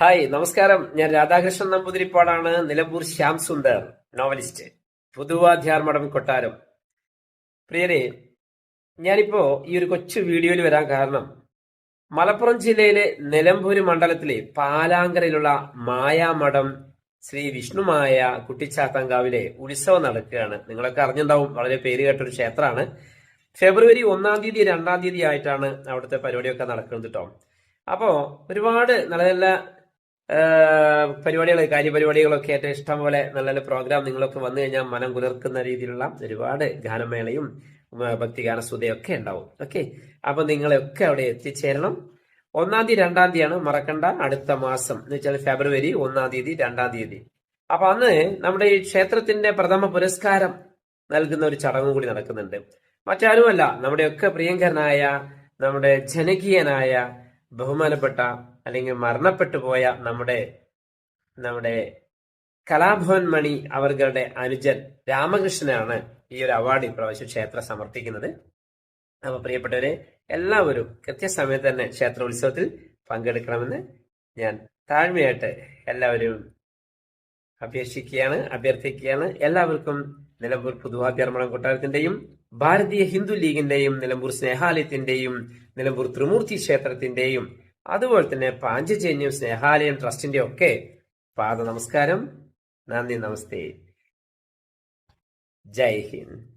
Hi നമസ്കാരം. ഞാൻ രാധാകൃഷ്ണൻ നമ്പൂതിരിപ്പാടാണ്. നിലമ്പൂർ ശ്യാം സുന്ദർ നോവലിസ്റ്റ്. പുതുവാധ്യാർമഠം കൊട്ടാരം. പ്രിയരെ ഞാനിപ്പോ ഈ ഒരു കൊച്ചു വീഡിയോയിൽ വരാൻ കാരണം മലപ്പുറം ജില്ലയിലെ നിലമ്പൂര് മണ്ഡലത്തിലെ പാലാങ്കരയിലുള്ള മായാമഠം ശ്രീ വിഷ്ണുമായ കുട്ടിച്ചാത്തങ്കാവിലെ ഉത്സവം നടക്കുകയാണ്. നിങ്ങളൊക്കെ അറിഞ്ഞിട്ടുണ്ടാവും വളരെ പേര് കേട്ടൊരു ക്ഷേത്രമാണ്. ഫെബ്രുവരി ഒന്നാം തീയതി രണ്ടാം തീയതി ആയിട്ടാണ് അവിടുത്തെ പരിപാടിയൊക്കെ നടക്കുന്നത് കേട്ടോ അപ്പോ ഒരുപാട് നല്ല നല്ല പരിപാടികൾ കാര്യപരിപാടികളൊക്കെ ആയിട്ട് ഇഷ്ടംപോലെ നല്ല നല്ല പ്രോഗ്രാം നിങ്ങളൊക്കെ വന്നു കഴിഞ്ഞാൽ മനം കുളിർക്കുന്ന രീതിയിലുള്ള ഒരുപാട് ഗാനമേളയും ഭക്തിഗാനസ്തുതയും ഒക്കെ ഉണ്ടാവും. ഓക്കെ അപ്പൊ നിങ്ങളെയൊക്കെ അവിടെ എത്തിച്ചേരണം. ഒന്നാം തീയതി രണ്ടാം തീയതിയാണ് മറക്കണ്ട. അടുത്ത മാസം എന്ന് വെച്ചാൽ ഫെബ്രുവരി ഒന്നാം തീയതി രണ്ടാം തീയതി. അപ്പൊ അന്ന് നമ്മുടെ ഈ ക്ഷേത്രത്തിന്റെ പ്രഥമ പുരസ്കാരം നൽകുന്ന ഒരു ചടങ്ങും കൂടി നടക്കുന്നുണ്ട്. മറ്റാരുമല്ല നമ്മുടെയൊക്കെ പ്രിയങ്കരനായ നമ്മുടെ ജനകീയനായ ബഹുമാനപ്പെട്ട അല്ലെങ്കിൽ മരണപ്പെട്ടു പോയ നമ്മുടെ നമ്മുടെ കലാഭവൻ മണി അവരുടെ അനുജൻ രാമകൃഷ്ണനാണ് ഈ ഒരു അവാർഡ് ഇപ്രാവശ്യം ക്ഷേത്രം സമർപ്പിക്കുന്നത്. അപ്പൊ പ്രിയപ്പെട്ടവരെ എല്ലാവരും കൃത്യസമയത്ത് തന്നെ ക്ഷേത്ര ഉത്സവത്തിൽ പങ്കെടുക്കണമെന്ന് ഞാൻ താഴ്മയായിട്ട് എല്ലാവരും അപേക്ഷിക്കുകയാണ് അഭ്യർത്ഥിക്കുകയാണ്. എല്ലാവർക്കും നിലമ്പൂർ പുതുവാദ്യർമ്മണം കൊട്ടാരത്തിന്റെയും ഭാരതീയ ഹിന്ദു ലീഗിന്റെയും നിലമ്പൂർ സ്നേഹാലയത്തിന്റെയും നിലമ്പൂർ ത്രിമൂർത്തി ക്ഷേത്രത്തിന്റെയും അതുപോലെ തന്നെ പാഞ്ചജന്യം സ്നേഹാലയം ട്രസ്റ്റിന്റെ ഒക്കെ പാദ നമസ്കാരം നന്ദി നമസ്തേ. ജയ് ഹിന്ദ്.